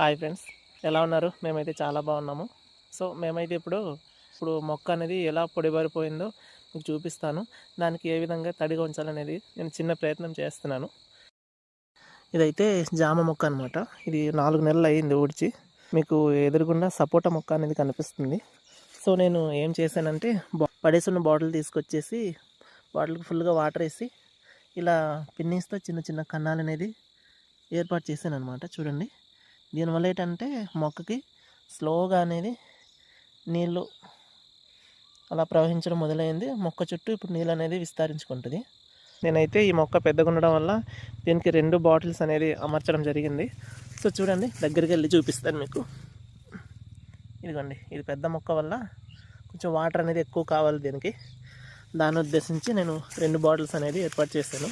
Hi friends ఎలా ఉన్నారు? మేమైతే చాలా బాగున్నాము. సో మేమైతే ఇప్పుడు ఇప్పుడు మొక్క అనేది ఎలా పొడిబారిపోయిందో మీకు చూపిస్తాను. దానికి ఏ విధంగా తడిగా ఉంచాలనేది నేను చిన్న ప్రయత్నం చేస్తున్నాను. ఇదైతే జామ మొక్క అనమాట ఇది నాలుగు నెలలు అయ్యింది ఊడ్చి. మీకు ఎదురుగుండా సపోటా మొక్క అనేది కనిపిస్తుంది. సో నేను ఏం చేశానంటే పడేసున్న బాటిల్ తీసుకొచ్చేసి బాటిల్కి ఫుల్గా వాటర్ వేసి ఇలా పిన్నీస్తో చిన్న చిన్న కన్నాలు అనేది ఏర్పాటు చేశాను అనమాట చూడండి. దీనివల్ల ఏంటంటే మొక్కకి స్లోగా అనేది నీళ్ళు అలా ప్రవహించడం మొదలైంది. మొక్క చుట్టూ ఇప్పుడు నీళ్ళు అనేది విస్తరించుకుంటుంది. నేనైతే ఈ మొక్క పెద్దగా ఉండడం వల్ల దీనికి రెండు బాటిల్స్ అనేది అమర్చడం జరిగింది. సో చూడండి దగ్గరికి వెళ్ళి చూపిస్తాను మీకు. ఇదిగోండి ఇది పెద్ద మొక్క వల్ల కొంచెం వాటర్ అనేది ఎక్కువ కావాలి దీనికి. దాన్ని ఉద్దేశించి నేను రెండు బాటిల్స్ అనేది ఏర్పాటు చేశాను.